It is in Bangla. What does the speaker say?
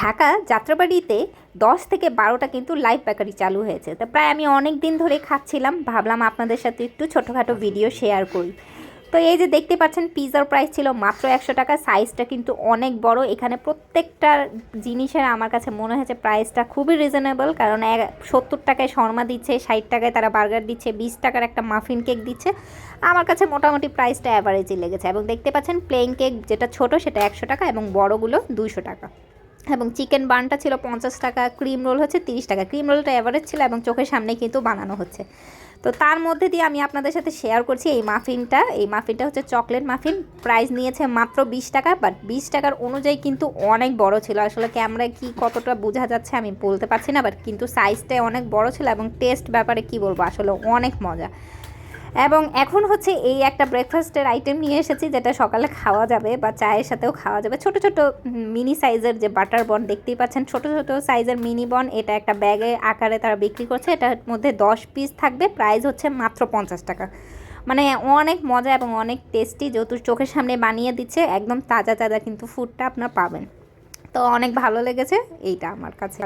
ঢাকা যাত্রাবাড়িতে দশ থেকে বারোটা কিন্তু লাইভ বেকারি চালু হয়েছে। তো প্রায় আমি অনেক দিন ধরে খাচ্ছিলাম, ভাবলাম আপনাদের সাথে একটু ছোটোখাটো ভিডিও শেয়ার করি। তো এই যে দেখতে পাচ্ছেন পিৎজার প্রাইস ছিল মাত্র একশো টাকা সাইজটা কিন্তু অনেক বড়। এখানে প্রত্যেকটা জিনিসের আমার কাছে মনে হয়েছে প্রাইসটা খুবই রিজনেবল কারণ এক সত্তর টাকায় শর্মা দিচ্ছে, ষাট টাকায় তারা বার্গার দিচ্ছে, বিশ টাকার একটা মাফিন কেক দিচ্ছে। আমার কাছে মোটামুটি প্রাইসটা অ্যাভারেজই লেগেছে। এবং দেখতে পাচ্ছেন প্লেন কেক যেটা ছোট সেটা একশো টাকা এবং বড়গুলো দুশো টাকা। এবং চিকেন বানটা ছিল পঞ্চাশ টাকা, ক্রিম রোল হচ্ছে তিরিশ টাকা। ক্রিম রোলটা অ্যাভারেজ ছিল এবং চোখের সামনে কিন্তু বানানো হচ্ছে। তো তার মধ্যে দিয়ে আমি আপনাদের সাথে শেয়ার করছি এই মাফিনটা। এই মাফিনটা হচ্ছে চকলেট মাফিন প্রাইস নিয়েছে মাত্র বিশ টাকা বাট বিশ টাকার অনুযায়ী কিন্তু অনেক বড় ছিল। আসলে ক্যামেরায় কি কতটা বোঝা যাচ্ছে আমি বলতে পারছি না বাট কিন্তু সাইজটাই অনেক বড় ছিল এবং টেস্ট ব্যাপারে কি বলব, আসলে অনেক মজা। এবং এখন হচ্ছে এই একটা ব্রেকফাস্টের আইটেম নিয়ে এসেছি, যেটা সকালে খাওয়া যাবে বা চায়ের সাথেও খাওয়া যাবে। ছোট ছোট মিনি সাইজের যে বাটার বন দেখতেই পাচ্ছেন, ছোট ছোট সাইজের মিনি বন এটা একটা ব্যাগে আকারে তারা বিক্রি করছে। এটার মধ্যে দশ পিস থাকবে প্রাইস হচ্ছে মাত্র পঞ্চাশ টাকা। মানে অনেক মজা এবং অনেক টেস্টি যেহেতু চোখের সামনে বানিয়ে দিচ্ছে, একদম তাজা তাজা কিন্তু ফুডটা আপনার পাবেন। তো অনেক ভালো লেগেছে, এইটা আমার কাছে।